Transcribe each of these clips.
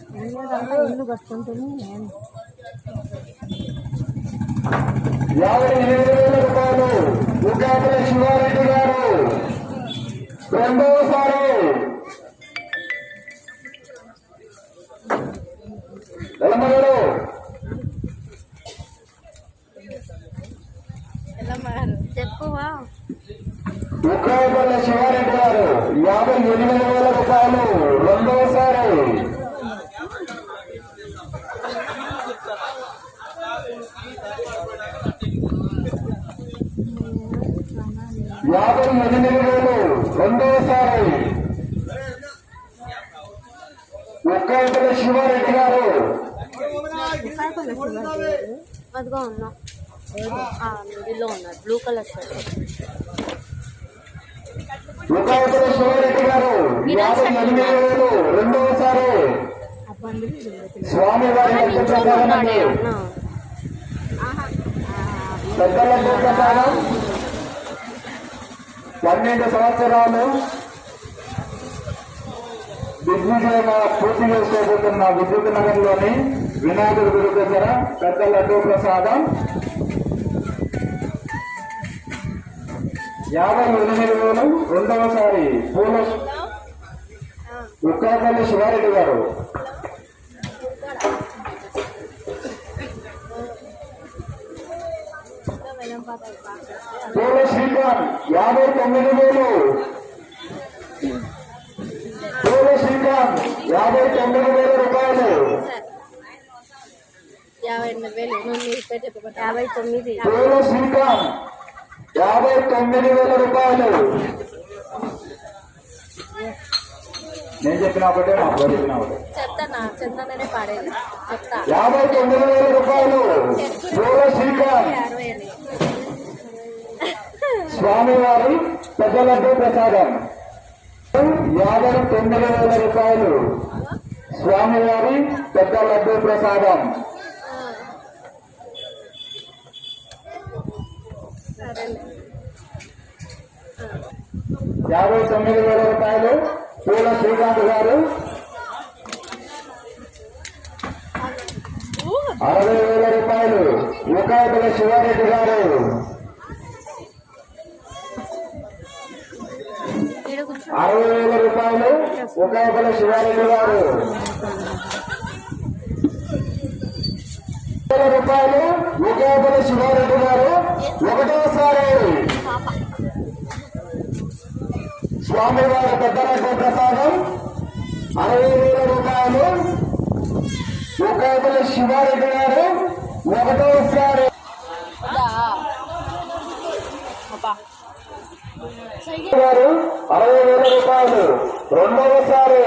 ఇల్లు కట్టుకుంటుంది నేను. యాభై ఎనిమిది వేల రూపాయలు ఉగాపల శివారెడ్డి గారు రెండవసారి చెప్పువా? ఉగ్రాయపల్లి శివారెడ్డి గారు యాభై ఎనిమిది వేల రూపాయలు రెండవసారి యాభై ఎనిమిది వేలు రెండవసారి ఉగ్రాయపల్లి శివారెడ్డి గారు. అదిగో ఉన్నా మిడిల్లో ఉన్నాడు blue colour shirt. Ugrayapalli Siva Reddy garu యాభై ఎనిమిది వేలు రెండవసారి ఆ బండి స్వామి వారి యొక్క ప్రసాదనండి పెద్దల ప్రసాదం. పన్నెండు సంవత్సరాలు దిగ్విజయంగా పూర్తి చేసుకోబోతున్న విద్యుత్ నగర్లోని వినాయకుడి గుడి దగ్గర పెద్ద లడ్డూ ప్రసాదం. యాభై ఎనిమిది వేలు రెండవసారి పూల ఉక్కాపల్లి శివారెడ్డి గారు. పూల శ్రీకాంత్ యాభై తొమ్మిది వేలు. పూల శ్రీకాంత్ యాభై తొమ్మిది వేల రూపాయలు. యాభై ఎనిమిది వేలు. తొమ్మిది. శ్రీకాంత్ యాభై తొమ్మిది వేల రూపాయలు. నేను చెప్పిన ఒకటే మా అబ్బాయి చెప్పిన ఒకటే. చెప్తానా? చెప్తాననే పాడేది. చెప్తా. యాభై తొమ్మిది వేల రూపాయలు పూల శ్రీకాంత్ అరవై ఎనిమిది స్వామివారి పెద్దలడ్డు ప్రసాదం. యాభై తొమ్మిది వేల రూపాయలు. స్వామివారి పెద్ద లడ్డు ప్రసాదం. యాభై తొమ్మిది వేల రూపాయలు. పూల శ్రీకాంత్ గారు. అరవై వేల రూపాయలు. ఉకాయకుల శివారెడ్డి గారు. అరవై వేల రూపాయలు ఉకాయకుల శివారెడ్డి గారు. వేల రూపాయలు ఉకాయకుల శివారెడ్డి గారు. ఒకటోసారి స్వామివారి పెద్దలకు ప్రసాదం. అరవై వేల రూపాయలు ఉకాయకుల శివారెడ్డి గారు. ఒకటోసారి గారు అరవై వేల రూపాయలు. రెండవసారి.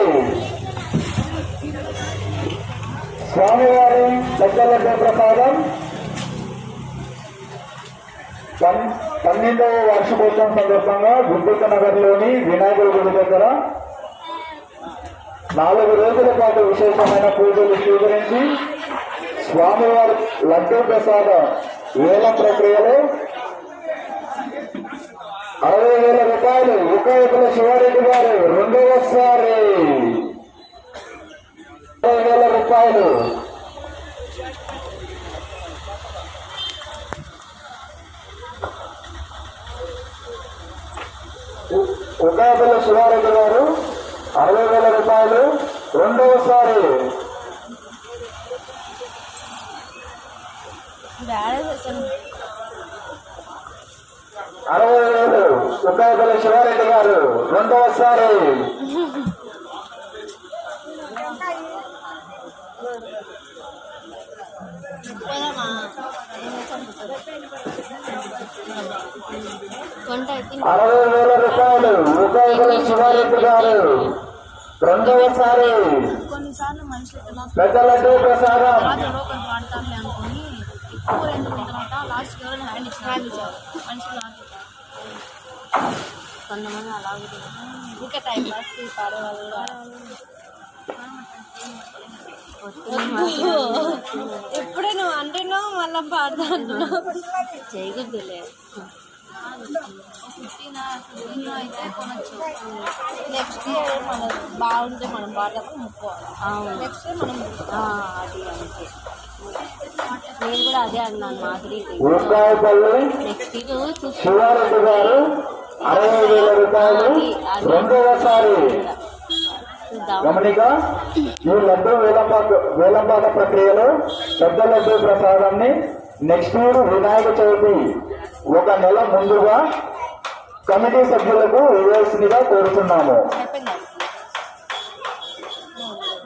స్వామివారి దగ్గర ప్రసాదం. పన్నెండవ వార్షికోత్సవం సందర్భంగా గుంటూరు నగర్లోని వినాయకుడి గుడి దగ్గర నాలుగు రోజుల పాటు విశేషమైన పూజలు స్వీకరించి స్వామివారి లడ్డూ ప్రసాద వేలం ప్రక్రియలో అరవై వేల రూపాయలు ఉకాయకుల శివారెడ్డి గారు రెండవసారి. అరవై వేల రూపాయలు ఉకాయకుల శివారెడ్డి గారు అరవై వేల రూపాయలు రెండవసారి అరవై ఉకాయకుల శివారెడ్డి గారు రెండవసారి అరవై వేల రూపాయలు ఉకాయకుల శివారెడ్డి గారు రెండవసారి పెద్దలడ్డు ప్రసాదం ఎక్కువ రెండు తర్వాత లాస్ట్ ఎవరైనా హ్యాండ్ ఇచ్చారు మనుషులు కొంతమంది అలా ఇంకా టైం పాస్కి పాడేవాళ్ళు ఎప్పుడే నువ్వు అంటున్నావు మళ్ళీ పాడతా అంటున్నావు? చేయకూడదులే. నెక్స్ట్ ఇయర్ మనం బాగుంటే మనం బాగా ముక్కోవాలి నెక్స్ట్ ఇయర్ మనం ఆ, అది అంతే. నేను కూడా అదే అన్నాను మాధురి. ఊకాయపల్లి నెక్స్ట్ ఇయర్ చూసి అరవై వేల రూపాయలు రెండవసారి. సారి గమనిక ఈ లడ్డు వేలంపాట వేలంపాట ప్రక్రియలో పెద్ద లడ్డు ప్రసాదాన్ని నెక్స్ట్ ఇయర్ వినాయక చవితి ఒక నెల ముందుగా కమిటీ సభ్యులకు వేయాల్సిందిగా కోరుతున్నాము.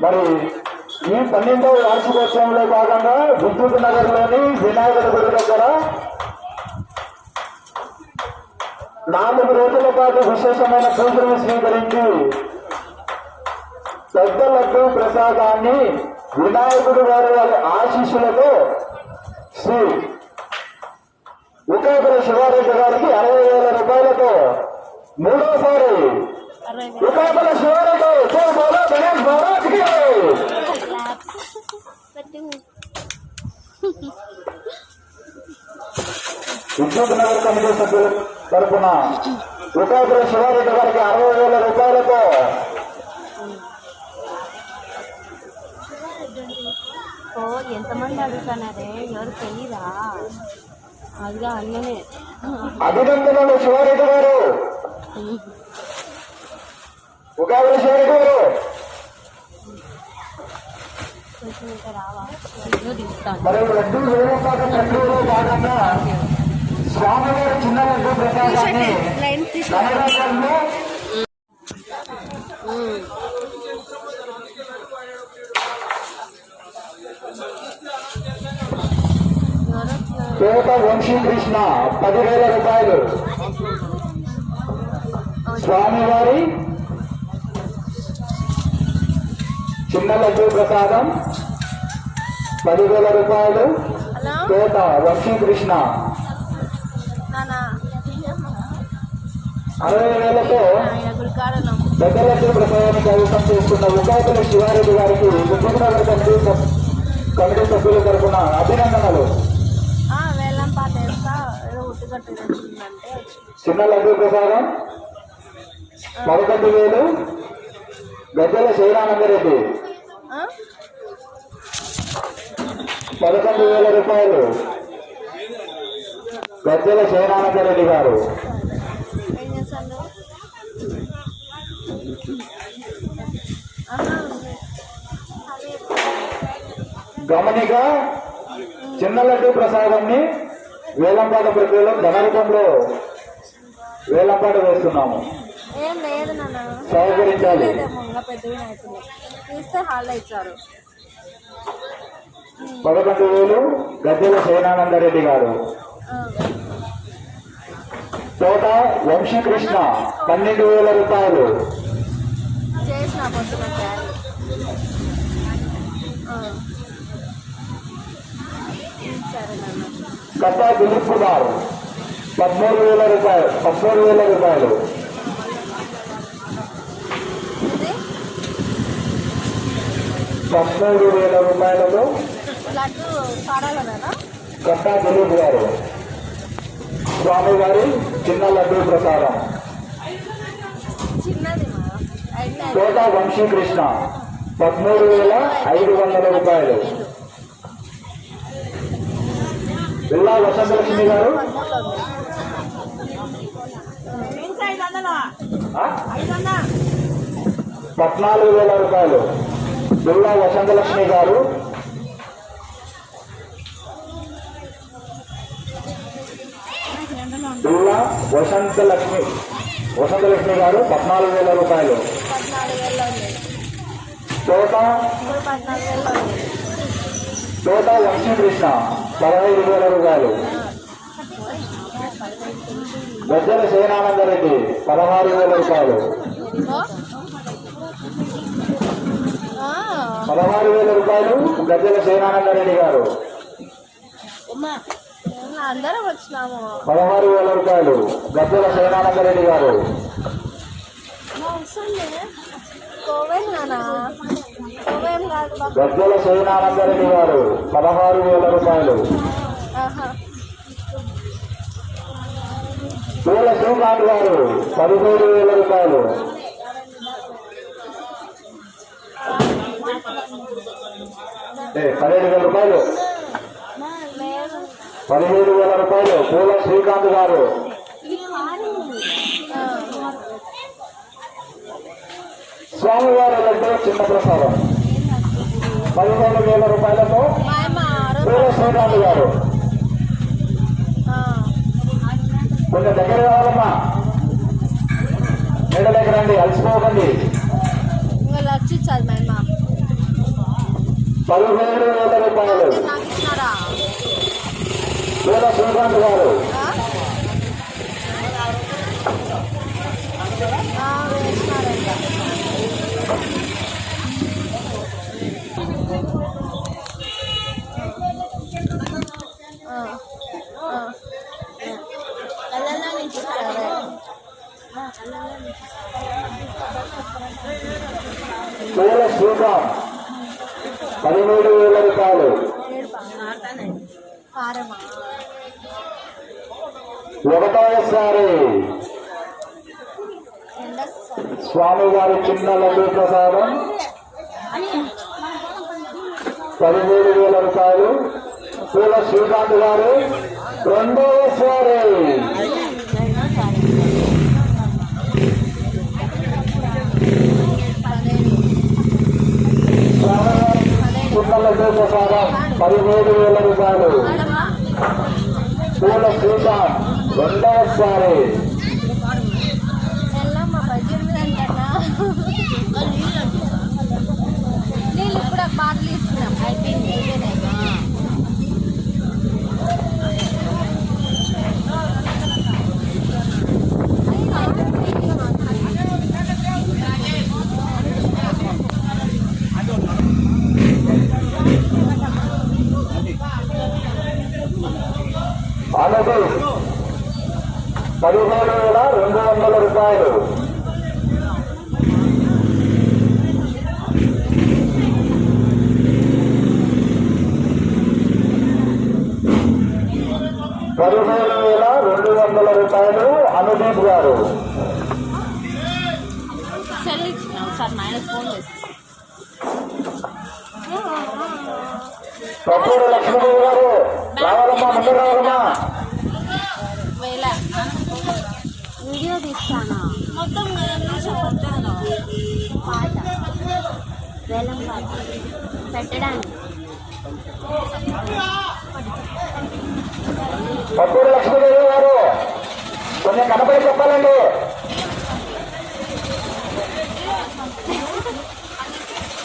మరి ఈ పన్నెండవ వార్షికోత్సవంలో భాగంగా విద్యుత్ నగర్లోని వినాయకుడి గుడి దగ్గర నాలుగు రోజుల పాటు విశేషమైన పూజలు స్వీకరించి పెద్ద లడ్డు ప్రసాదాన్ని వినాయకుడి వారి వారి ఆశీస్సులతో శ్రీ ఉకాపుర శివారెడ్డి గారికి అరవై వేల రూపాయలతో మూడోసారి ఉకాపుర శివారెడ్డి గణేష్ మహారాజ్కి విద్యుత్ నగర్ కమిటీ సభ్యుల తరఫున ఉకాపుర శివారెడ్డి గారికి అరవై వేల రూపాయలతో ఓ ఎంతమంది అడుగుతున్నారే? ఎవరు తెలియదా అదిగా అన్ననే. అభినందనలు శివారెడ్డి గారు. ఉకాపుర శివారెడ్డి గారు. మరి లడ్డు ప్రక్రియలో భాగంగా స్వామివారి చిన్న లడ్డు ప్రసాదాన్ని వంశీకృష్ణ పదివేల రూపాయలు. స్వామివారి చిన్న లడ్డు ప్రసాదం పదివేల రూపాయలు. పేట వంశీకృష్ణ. అరవై వేలతో లడ్డు ప్రసాదాన్ని కైవసం చేస్తున్న ఉపాధుల శివారెడ్డి గారికి విజయనగర్ కమిటీ కమిటీ సభ్యుల తరఫున అభినందనలు. చిన్న లడ్డు ప్రసాదం పదకొండు వేలు గద్దెల శ్రీరానందరెడ్డి ఆ? పదకొండు వేల రూపాయలు గద్దెల శ్రీరానందరెడ్డి గారు. గమనిక చిన్న లడ్డు ప్రసాదాన్ని వేలంపాట ప్రక్రియలో ధనరూపంలో వేలంపాట వేస్తున్నాము. సహకరించాలి. పదకొండు వేలు గద్దెల సేనానందరెడ్డి గారు. తోట వంశీకృష్ణ పన్నెండు వేల రూపాయలు. చేసిన కట్టా దిలీప్ కుమార్ పదమూడు వేల రూపాయలు పదమూడు వేల రూపాయలు. పదమూడు వేల కాడాలనా కట్టా దిలీప్ గారు. స్వామివారి చిన్న లడ్డు ప్రసాదం. తోట వంశీకృష్ణ పదమూడు వేల ఐదు వందల రూపాయలు. బిల్లా వసంతలక్ష్మి గారు? పద్నాలుగు వేల రూపాయలు. బిల్లా వసంతలక్ష్మి గారు. బిల్లా వసంతలక్ష్మి. వసంతలక్ష్మి గారు పద్నాలుగు వేల రూపాయలు. తోట తోట వంశీకృష్ణ పదహైదు వేల రూపాయలు. గజ్జల సేనానందరెడ్డి పదహారు వేల రూపాయలు. పదహారు వేల రూపాయలు గజ్జల సేనానందరెడ్డి గారు. పదహారు వేల రూపాయలు గజ్జల సేనానందరెడ్డి గారు. కోవేం నానా. గద్దెల కాదు బాబు గారు పదహారు వేల రూపాయలు. పూల శ్రీకాంత్ గారు పదిహేడు వేల రూపాయలు. పదిహేడు వేల రూపాయలు. పదిహేడు వేల రూపాయలు. పూల శ్రీకాంత్ గారు. స్వామివారి లడ్డు చిన్న ప్రసాదం. పదిహేను వేల రూపాయలతో మా పూల శ్రీకాంత్ గారు. కొంచెం దగ్గర కావాలమ్మా. నీడ దగ్గర రండి అలసిపోకండి. పదిహేడు వేల రూపాయలు. నాకు పూల శ్రీకాంత్ గారు. పూల శ్రీకాంత్ పదిహేడు వేల రూపాయలు కారమా ఒకటోసారి స్వామి స్వామివారి చిన్న లడ్డు ప్రసాదం. పదిహేడు వేల రూపాయలు. పూల శ్రీకాంత్ గారు రెండవసారి స్వామివారి పదిహేడు వేల రూపాయలు. పూల శ్రీకాంత్ రెండవసారి ఎల్లమ్మ పద్దెనిమిది అంటన్నా నీళ్ళు ఇప్పుడు ఒక బాటిల్ తీసుకున్నాం అయిపోయింది అయిపోయినాయి అన్నది పదిహేడు వేల రెండు వందల రూపాయలు పదిహేను వేల రెండు వందల రూపాయలు అనుదీప్ గారు. సెల్ లక్ష్మీదేవి గారు రావాలమ్మా ముందు రావాలమ్మా. వీడియో తీస్తానా మొత్తం పాట వేలం పాట పెట్టడానికి. పట్టూరు లక్ష్మీదేవి గారు కొంచెం కనపడి చెప్పాలండి.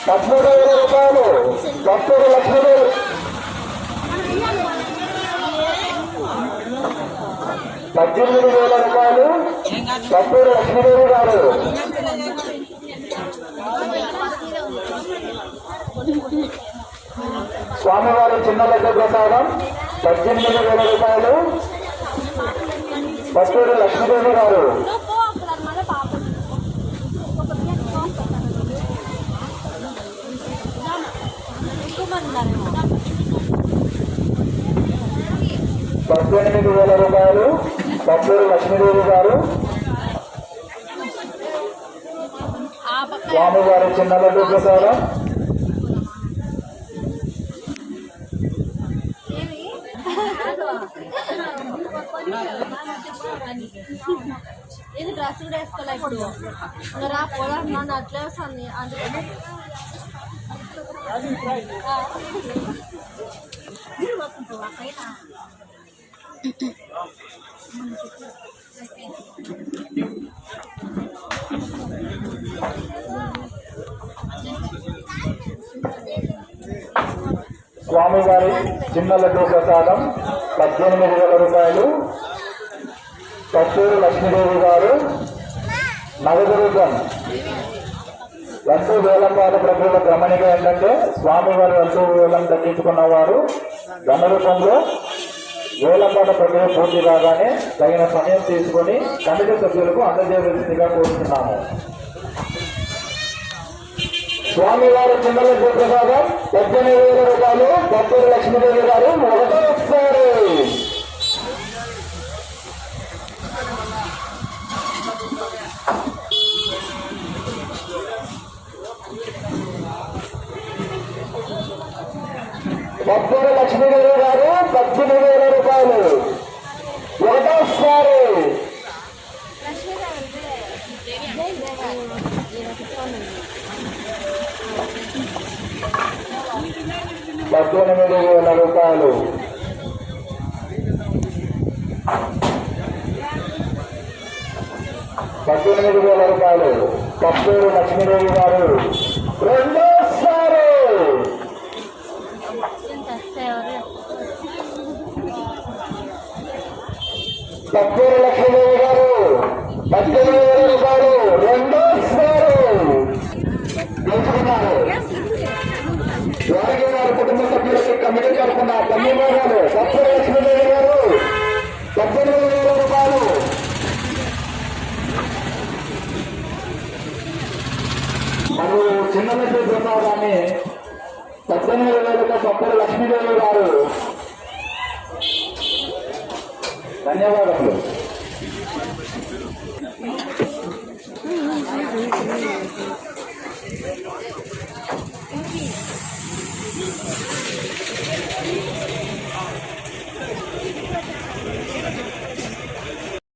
పదమూడు వేల రూపాయలు. పట్టూరు లక్ష్మీదేవి పద్దెనిమిది వేల రూపాయలు. పట్టూరు లక్ష్మీదేవి గారు స్వామివారి చిన్న లడ్డు ప్రసాదం పద్దెనిమిది వేల రూపాయలు. పచ్చూరు లక్ష్మీదేవి గారు. పద్దెనిమిది వేల రూపాయలు. పచ్చూరు లక్ష్మీదేవి గారు. స్వామివారి చిన్న లడ్డు ప్రసాదం. ఇది డ్రెస్ కూడా వేసుకోలే ఇప్పుడు. రా పోదాం నన్ను అట్లే వస్తుంది. అందుకని స్వామివారి చిన్న లడ్డు ప్రసాదం. పద్దెనిమిది వేల రూపాయలు. పచ్చూరు లక్ష్మీదేవి గారు. నవదుర్గం. వంతు వేలంపాల ప్రక్రియల గమనిక ఏంటంటే స్వామివారి వంతు వేలం తగ్గించుకున్న వారు ధన రూపంలో వేలంపాట ప్రక్రియ పూర్తి కాగానే తగిన సమయం తీసుకొని కమిటీ సభ్యులకు అందజేయవలసిందిగా కోరుతున్నాము. స్వామివారి చిన్నల ప్రసాదం పద్దెనిమిది వేల రూపాయలు పత్తూరు లక్ష్మీదేవి గారు మొదట వస్తారు పద్దెనిమిది లక్ష్మీదేవి గారు పద్దెనిమిది వేల రూపాయలు ఒకటోసారి పద్దెనిమిది వేల రూపాయలు పద్దెనిమిది వేల రూపాయలు. పప్పూరు లక్ష్మీదేవి గారు. రెండోసారి. పప్పూరు లక్ష్మీదేవి గారు. పద్దెనిమిది వేల రూపాయలు. రెండోసారి. గెలుచుకున్నారు. వారికి వారి కుటుంబ సభ్యులకి కమిటీ తరఫున ధన్యవాదాలు. పప్పూరు లక్ష్మీదేవి గారు. పద్దెనిమిది వేల రూపాయలు మరియు చిన్నలక్ష్మి కానీ పద్దెనిమిది వేలకు పప్పూరు లక్ష్మీదేవి గారు. ధన్యవాదములు.